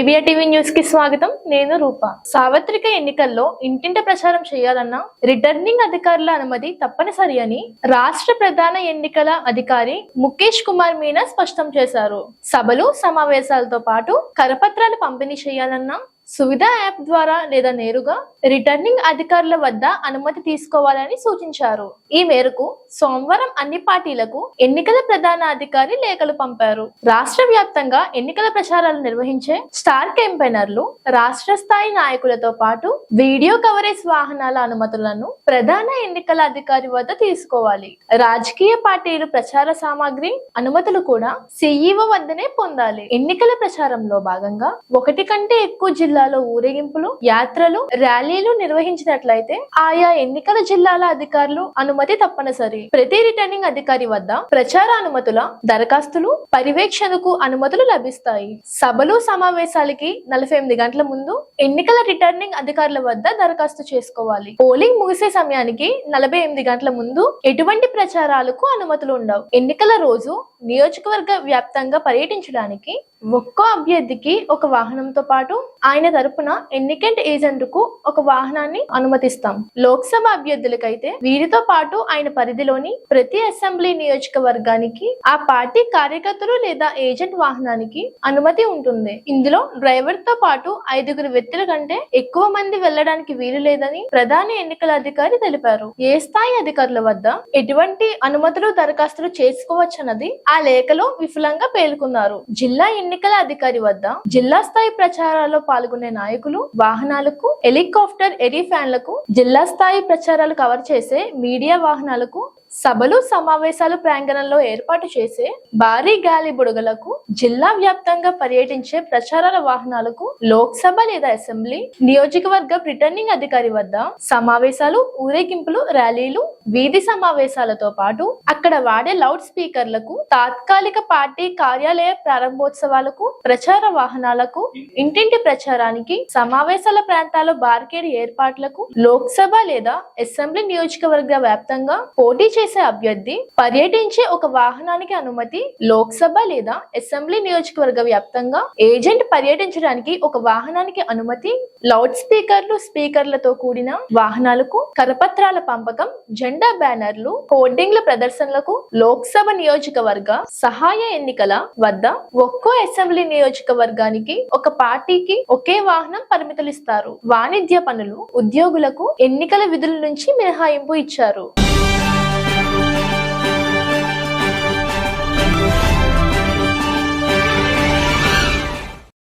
దివ్య TV న్యూస్కి స్వాగతం. నేను రూప. సార్వత్రిక ఎన్నికల్లో ఇంటింట ప్రచారం చేయాలన్నా రిటర్నింగ్ అధికారుల అనుమతి తప్పనిసరి అని రాష్ట్ర ప్రధాన ఎన్నికల అధికారి ముఖేష్ కుమార్ మీనా స్పష్టం చేశారు. సభలు సమావేశాలతో పాటు కరపత్రాలు పంపిణీ చేయాలన్నా సువిధ యాప్ ద్వారా లేదా నేరుగా రిటర్నింగ్ అధికారుల వద్ద అనుమతి తీసుకోవాలని సూచించారు. ఈ మేరకు సోమవారం అన్ని పార్టీలకు ఎన్నికల ప్రధాన అధికారి లేఖలు పంపారు. రాష్ట్ర వ్యాప్తంగా ఎన్నికల ప్రచారాలు నిర్వహించే స్టార్ క్యాంపెయినర్లు రాష్ట్ర స్థాయి నాయకులతో పాటు వీడియో కవరేజ్ వాహనాల అనుమతులను ప్రధాన ఎన్నికల అధికారి వద్ద తీసుకోవాలి. రాజకీయ పార్టీలు ప్రచార సామాగ్రి అనుమతులు కూడా సిఇఓ వద్దనే పొందాలి. ఎన్నికల ప్రచారంలో భాగంగా ఒకటి కంటే ఎక్కువ జిల్లా జిల్లాలో ఊరేగింపులు యాత్రలు ర్యాలీలు నిర్వహించినట్లయితే ఆయా ఎన్నికల జిల్లాల అధికారులు అనుమతి తప్పనిసరి. ప్రతి రిటర్నింగ్ అధికారి వద్ద ప్రచార అనుమతుల దరఖాస్తులు పర్యవేక్షణకు అనుమతులు లభిస్తాయి. సభలు సమావేశాలకి నలభై ఎనిమిది గంటల ముందు ఎన్నికల రిటర్నింగ్ అధికారుల వద్ద దరఖాస్తు చేసుకోవాలి. పోలింగ్ ముగిసే సమయానికి నలభై ఎనిమిది గంటల ముందు ఎటువంటి ప్రచారాలకు అనుమతులు ఉండవు. ఎన్నికల రోజు నియోజకవర్గ వ్యాప్తంగా పర్యటించడానికి ఒక్కో అభ్యర్థికి ఒక వాహనంతో పాటు ఆయన తరపున ఎన్నికెంట్ ఏజెంట్కు ఒక వాహనాన్ని అనుమతిస్తాం. లోక్సభ అభ్యర్థులకైతే వీరితో పాటు ఆయన పరిధిలోని ప్రతి అసెంబ్లీ నియోజకవర్గానికి ఆ పార్టీ కార్యకర్తలు లేదా ఏజెంట్ వాహనానికి అనుమతి ఉంటుంది. ఇందులో డ్రైవర్తో పాటు ఐదుగురు వ్యక్తుల కంటే ఎక్కువ మంది వెళ్ళడానికి వీలు లేదని ప్రధాన ఎన్నికల అధికారి తెలిపారు. ఏ స్థాయి అధికారుల వద్ద ఎటువంటి అనుమతులు దరఖాస్తులు చేసుకోవచ్చన్నది ఆ లేఖలో విఫలంగా పేర్కొన్నారు. జిల్లా ఎన్నికల అధికారి వద్ద జిల్లా స్థాయి ప్రచారాల్లో పాల్గొనే నాయకులు వాహనాలకు హెలికాప్టర్ ఎరీ ఫ్యాన్లకు జిల్లా స్థాయి ప్రచారాలు కవర్ చేసే మీడియా వాహనాలకు సభలు సమావేశాలు ప్రాంగణంలో ఏర్పాటు చేసే భారీ గాలి బుడగలకు జిల్లా వ్యాప్తంగా పర్యటించే ప్రచారాల వాహనాలకు లోక్సభ లేదా అసెంబ్లీ నియోజకవర్గ రిటర్నింగ్ అధికారి వద్ద సమావేశాలు ఊరేగింపులు ర్యాలీలు వీధి సమావేశాలతో పాటు అక్కడ వాడే లౌడ్ స్పీకర్లకు తాత్కాలిక పార్టీ కార్యాలయ ప్రారంభోత్సవాలకు ప్రచార వాహనాలకు ఇంటింటి ప్రచారానికి సమావేశాల ప్రాంతాల్లో బార్కేడ్ ఏర్పాట్లకు లోక్సభ లేదా అసెంబ్లీ నియోజకవర్గ వ్యాప్తంగా పోటీ చేసే అభ్యర్థి పర్యటించే ఒక వాహనానికి అనుమతి లోక్సభ లేదా అసెంబ్లీ నియోజకవర్గ వ్యాప్తంగా ఏజెంట్ పర్యటించడానికి ఒక వాహనానికి అనుమతి లౌడ్ స్పీకర్లు స్పీకర్లతో కూడిన వాహనాలకు కరపత్రాల పంపకం జెండా బ్యానర్లు హోర్డింగ్ల ప్రదర్శనలకు లోక్సభ నియోజకవర్గ సహాయ ఎన్నికల వద్ద ఒక్కో అసెంబ్లీ నియోజకవర్గానికి ఒక పార్టీకి ఒకే వాహనం పరిమితులిస్తారు వాణిజ్య పనులు ఉద్యోగులకు ఎన్నికల విధుల నుంచి మినహాయింపు ఇచ్చారు.